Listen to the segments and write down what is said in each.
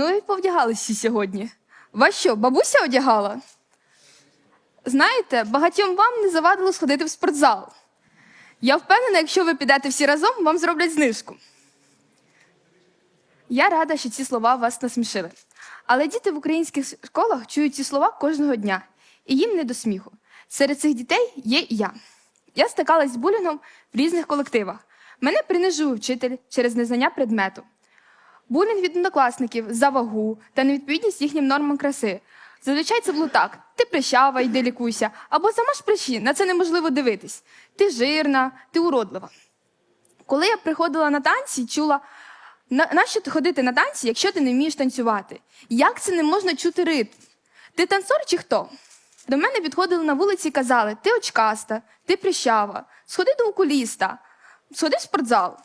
Ну і повдягалися сьогодні. Вас що, бабуся одягала? Знаєте, багатьом вам не завадило сходити в спортзал. Я впевнена, якщо ви підете всі разом, вам зроблять знижку. Я рада, що ці слова вас насмішили. Але діти в українських школах чують ці слова кожного дня, і їм не до сміху. Серед цих дітей є і я. Я стикалась з булінгом в різних колективах. Мене принижує вчитель через незнання предмету. Булінг від однокласників за вагу та невідповідність їхнім нормам краси. Зазвичай це було так: ти прищава, йди лікуйся, або сама ж прищі, на це неможливо дивитись. Ти жирна, ти уродлива. Коли я приходила на танці, чула, «На- нащо ти ходити на танці, якщо ти не вмієш танцювати? Як це не можна чути ритм? Ти танцор чи хто? До мене підходили на вулиці і казали: ти очкаста, ти прищава, сходи до окуліста, сходи в спортзал,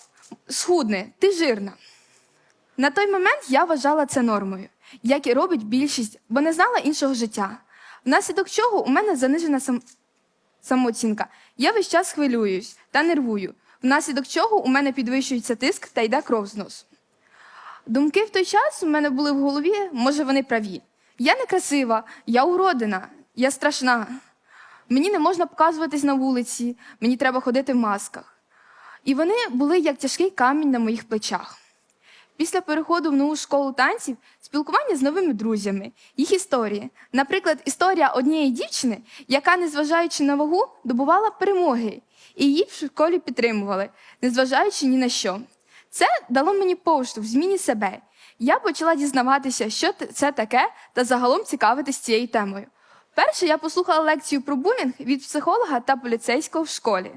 схудни, ти жирна. На той момент я вважала це нормою, як і робить більшість, бо не знала іншого життя. Внаслідок чого у мене занижена сам... самооцінка. Я весь час хвилююсь та нервую, внаслідок чого у мене підвищується тиск та йде кров з носу. Думки в той час у мене були в голові, може, вони праві. Я некрасива, я уродина, я страшна. Мені не можна показуватись на вулиці, мені треба ходити в масках. І вони були як тяжкий камінь на моїх плечах. Після переходу в нову школу танців спілкування з новими друзями, їх історії. Наприклад, історія однієї дівчини, яка, незважаючи на вагу, добувала перемоги, і її в школі підтримували, незважаючи ні на що. Це дало мені поштовх в зміні себе. Я почала дізнаватися, що це таке, та загалом цікавитись цією темою. Перше я послухала лекцію про булінг від психолога та поліцейського в школі.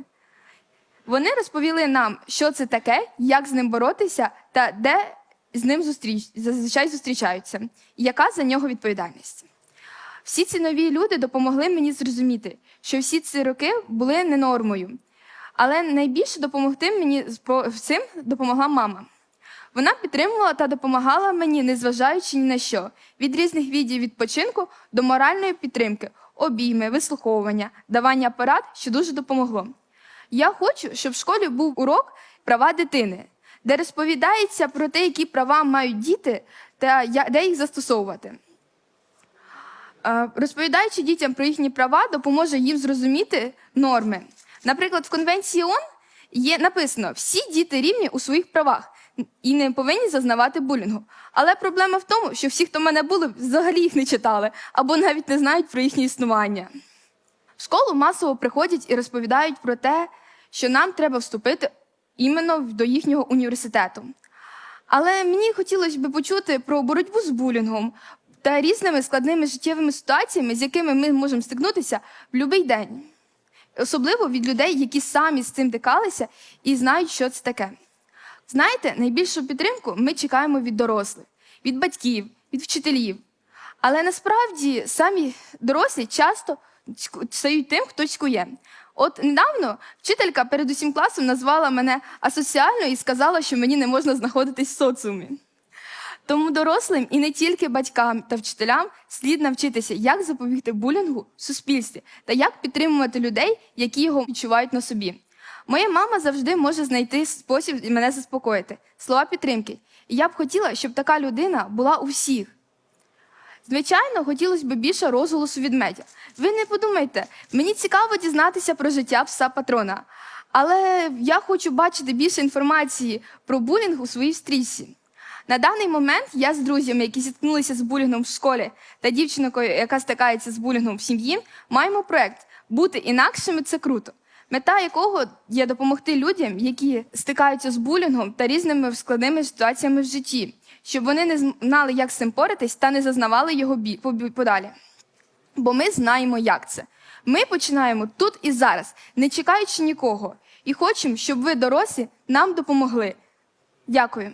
Вони розповіли нам, що це таке, як з ним боротися та де з ним зустріч... зазвичай зустрічаються, і яка за нього відповідальність. Всі ці нові люди допомогли мені зрозуміти, що всі ці роки були не нормою. Але найбільше допомогти мені в цим допомогла мама. Вона підтримувала та допомагала мені, незважаючи ні на що, від різних відів відпочинку до моральної підтримки, обійми, вислуховування, давання порад, що дуже допомогло. Я хочу, щоб в школі був урок права дитини, де розповідається про те, які права мають діти та де їх застосовувати. Е, Розповідаючи дітям про їхні права, допоможе їм зрозуміти норми. Наприклад, в Конвенції ООН є написано: всі діти рівні у своїх правах і не повинні зазнавати булінгу. Але проблема в тому, що всі, хто мене були, взагалі їх не читали або навіть не знають про їхнє існування. В школу масово приходять і розповідають про те, що нам треба вступити іменно до їхнього університету. Але мені хотілося б почути про боротьбу з булінгом та різними складними життєвими ситуаціями, з якими ми можемо стикнутися в будь-який день. Особливо від людей, які самі з цим дикалися і знають, що це таке. Знаєте, найбільшу підтримку ми чекаємо від дорослих, від батьків, від вчителів. Але насправді самі дорослі часто стають тим, хто цькує. От недавно вчителька перед усім класом назвала мене асоціальною і сказала, що мені не можна знаходитись в соціумі. Тому дорослим і не тільки батькам та вчителям слід навчитися, як запобігти булінгу в суспільстві та як підтримувати людей, які його відчувають на собі. Моя мама завжди може знайти спосіб мене заспокоїти. Слова підтримки. І я б хотіла, щоб така людина була у всіх. Звичайно, хотілося б більше розголосу від медіа. Ви не подумайте, мені цікаво дізнатися про життя пса патрона. Але я хочу бачити більше інформації про булінг у своїй стрічці. На даний момент я з друзями, які зіткнулися з булінгом в школі, та дівчинкою, яка стикається з булінгом в сім'ї, маємо проект бути інакшими це круто. Мета якого є допомогти людям, які стикаються з булінгом та різними складними ситуаціями в житті, щоб вони не знали, як з цим поритись та не зазнавали його бі- подалі. Бо ми знаємо, як це. Ми починаємо тут і зараз, не чекаючи нікого, і хочемо, щоб ви, дорослі, нам допомогли. Дякую.